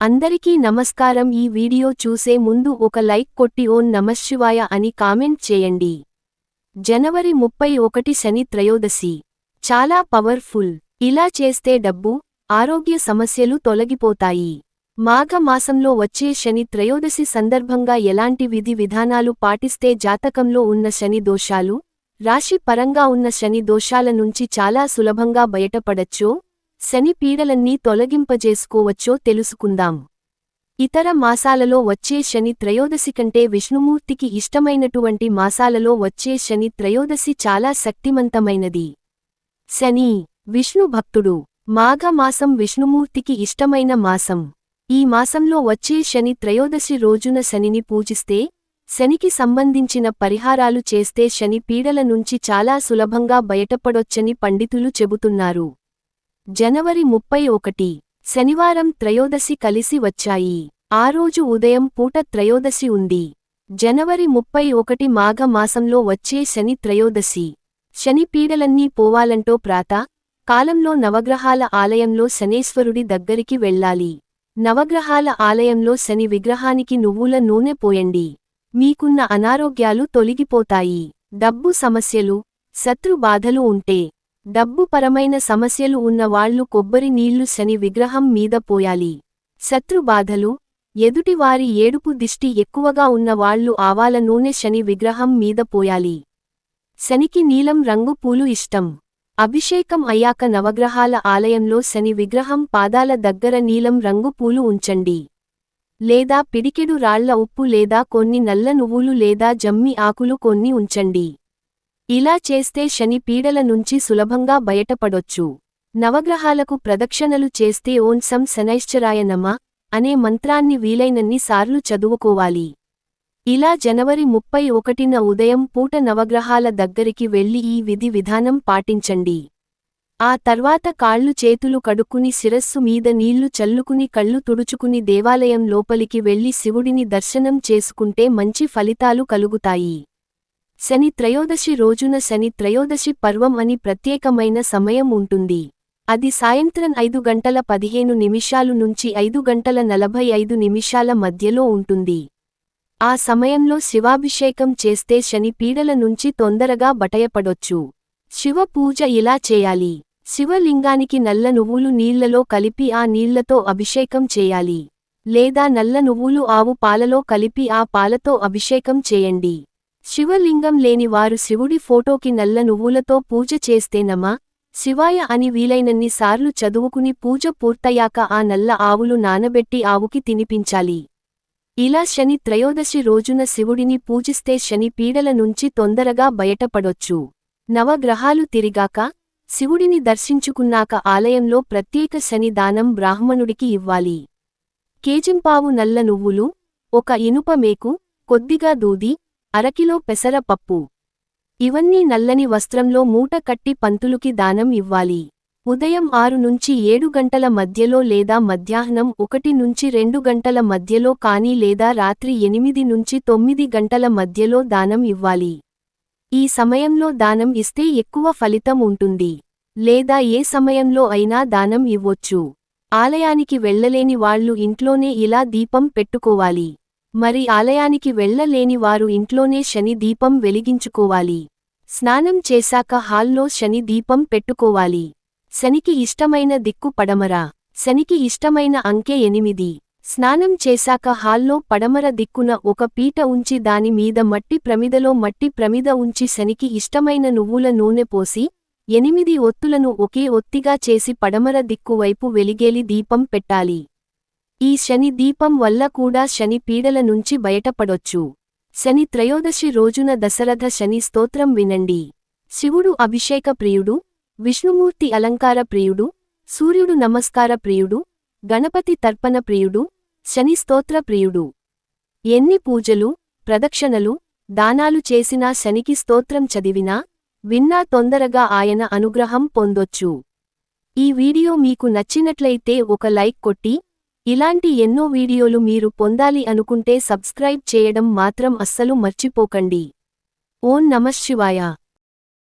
అందరికీ నమస్కారం. ఈ వీడియో చూసే ముందు ఒక లైక్ కొట్టి ఓన్ నమశివాయ అని కామెంట్ చేయండి. జనవరి ముప్పై ఒకటి శని త్రయోదశి. చాలా పవర్ఫుల్. ఇలా చేస్తే డబ్బు ఆరోగ్య సమస్యలు తొలగిపోతాయి. మాఘ మాసంలో వచ్చే శని త్రయోదశి సందర్భంగా ఎలాంటి విధి విధానాలు పాటిస్తే జాతకంలో ఉన్న శని దోషాలు రాశి పరంగా ఉన్న శని దోషాల నుంచి చాలా సులభంగా బయటపడచ్చో? శని పీడలన్నీ తొలగింపజేసుకోవచ్చో తెలుసుకుందాం. ఇతర మాసాలలో వచ్చే శని త్రయోదశి కంటే విష్ణుమూర్తికి ఇష్టమైనటువంటి మాసాలలో వచ్చే శని త్రయోదశి చాలా శక్తిమంతమైనది. శని విష్ణు భక్తుడు మాఘమాసం విష్ణుమూర్తికి ఇష్టమైన మాసం. ఈ మాసంలో వచ్చే శని త్రయోదశి రోజున శనిని పూజిస్తే శనికి సంబంధించిన పరిహారాలు చేస్తే శని పీడల నుంచి చాలా సులభంగా బయటపడొచ్చని పండితులు చెబుతున్నారు. జనవరి ముప్పై ఒకటి శనివారం త్రయోదశి కలిసి వచ్చాయి. ఆ రోజు ఉదయం పూట త్రయోదశి ఉంది. జనవరి ముప్పై ఒకటి మాఘ మాసంలో వచ్చే శని త్రయోదశి. శని పీడలన్నీ పోవాలంటో ప్రాత కాలంలో నవగ్రహాల ఆలయంలో శనేశ్వరుడి దగ్గరికి వెళ్ళాలి. నవగ్రహాల ఆలయంలో శని విగ్రహానికి నువ్వుల నూనె పోయండి. మీకున్న అనారోగ్యాలు తొలగిపోతాయి. డబ్బు సమస్యలు శత్రు బాధలు ఉంటే డబ్బు పరమైన సమస్యలు ఉన్నవాళ్ళు కొబ్బరి నీళ్ళు శని విగ్రహం మీద పోయాలి. శత్రు బాధలు ఎదుటివారి ఏడుపు దిష్టి ఎక్కువగా ఉన్నవాళ్ళు ఆవాల నూనె శని విగ్రహం మీద పోయాలి. శనికి నీలం రంగు పూలు ఇష్టం. అభిషేకం అయ్యాక నవగ్రహాల ఆలయంలో శని విగ్రహం పాదాల దగ్గర నీలం రంగు పూలు ఉంచండి. లేదా పిడికెడు రాళ్ళ ఉప్పు లేదా కొన్ని నల్ల నువ్వులు లేదా జమ్మి ఆకులు కొన్ని ఉంచండి. ఇలా చేస్తే శని పీడల నుంచి సులభంగా బయటపడొచ్చు. నవగ్రహాలకు ప్రదక్షిణలు చేస్తే ఓం సం శనైశ్చరాయ నమ అనే మంత్రాన్ని వీలైనన్ని సార్లు చదువుకోవాలి. ఇలా జనవరి ముప్పై ఒకటిన ఉదయం పూట నవగ్రహాల దగ్గరికి వెళ్ళి ఈ విధి విధానం పాటించండి. ఆ తర్వాత కాళ్ళు చేతులు కడుక్కుని శిరస్సు మీద నీళ్ళు చల్లుకుని కళ్ళు తుడుచుకుని దేవాలయం లోపలికి వెళ్ళి శివుడిని దర్శనం చేసుకుంటే మంచి ఫలితాలు కలుగుతాయి. శని త్రయోదశి రోజున శని త్రయోదశి పర్వం అని ప్రత్యేకమైన సమయం ఉంటుంది. అది సాయంత్రం ఐదు గంటల పదిహేను నిమిషాలు నుంచి ఐదు గంటల నలభై ఐదు నిమిషాల మధ్యలో ఉంటుంది. ఆ సమయంలో శివాభిషేకం చేస్తే శని పీడల నుంచి తొందరగా బటయపడొచ్చు. శివ పూజ ఇలా చేయాలి. శివలింగానికి నల్ల నువ్వులు నీళ్ళలో కలిపి ఆ నీళ్ళతో అభిషేకం చేయాలి. లేదా నల్ల నువ్వులు ఆవు పాలలో కలిపి ఆ పాలతో అభిషేకం చేయండి. శివలింగం లేని వారు శివుడి ఫోటోకి నల్ల నువ్వులతో పూజ చేస్తేనమ్మా శివాయ అని వీలైనన్ని సార్లు చదువుకుని పూజ పూర్తయ్యాక ఆ నల్ల ఆవులు నానబెట్టి ఆవుకి తినిపించాలి. ఇలా శని త్రయోదశి రోజున శివుడిని పూజిస్తే శని పీడల నుంచి తొందరగా బయటపడొచ్చు. నవగ్రహాలు తిరిగాక శివుడిని దర్శించుకున్నాక ఆలయంలో ప్రత్యేక శని దానం బ్రాహ్మణుడికి ఇవ్వాలి. కేజింపావు నల్ల నువ్వులు ఒక ఇనుప మేకు కొద్దిగా దూది అరకిలో పెసర పప్పు. ఇవన్నీ నల్లని వస్త్రంలో మూట కట్టి పంతులుకి దానం ఇవ్వాలి. ఉదయం ఆరు నుంచి ఏడు గంటల మధ్యలో లేదా మధ్యాహ్నం ఒకటి నుంచి రెండు గంటల మధ్యలో కానీ లేదా రాత్రి ఎనిమిది నుంచి తొమ్మిది గంటల మధ్యలో దానం ఇవ్వాలి. ఈ సమయంలో దానం ఇస్తే ఎక్కువ ఫలితం ఉంటుంది. లేదా ఏ సమయంలో అయినా దానం ఇవ్వొచ్చు. ఆలయానికి వెళ్ళలేని వాళ్ళు ఇంట్లోనే ఇలా దీపం పెట్టుకోవాలి. మరి ఆలయానికి వెళ్ళలేని వారు ఇంట్లోనే శని దీపం వెలిగించుకోవాలి. స్నానం చేశాక హాల్లో శని దీపం పెట్టుకోవాలి. శనికి ఇష్టమైన దిక్కు పడమరా. శనికి ఇష్టమైన అంకె ఎనిమిది. స్నానం చేశాక హాల్లో పడమర దిక్కున ఒక పీట ఉంచి దాని మీద మట్టి ప్రమిదలో మట్టి ప్రమిద ఉంచి శనికి ఇష్టమైన నువ్వుల నూనె పోసి ఎనిమిది ఒత్తులను ఒకే ఒత్తిగా చేసి పడమర దిక్కు వైపు వెలిగేలి దీపం పెట్టాలి. ఈ శని దీపం వల్ల కూడా శని పీడల నుంచి బయటపడొచ్చు. శని త్రయోదశి రోజున దశరథ శని స్తోత్రం వినండి. శివుడు అభిషేక ప్రియుడు విష్ణుమూర్తి అలంకార ప్రియుడు సూర్యుడు నమస్కార ప్రియుడు గణపతి తర్పణ ప్రియుడు శని స్తోత్ర ప్రియుడు. ఎన్ని పూజలు ప్రదక్షిణలు దానాలు చేసినా శనికి స్తోత్రం చదివినా విన్నా తొందరగా ఆయన అనుగ్రహం పొందొచ్చు. ఈ వీడియో మీకు నచ్చినట్లయితే ఒక లైక్ కొట్టి ఇలాంటి ఎన్నో వీడియోలు మీరు పొందాలి అనుకుంటే సబ్స్క్రైబ్ చేయడం మాత్రం అస్సలు మర్చిపోకండి. ఓం నమశివాయ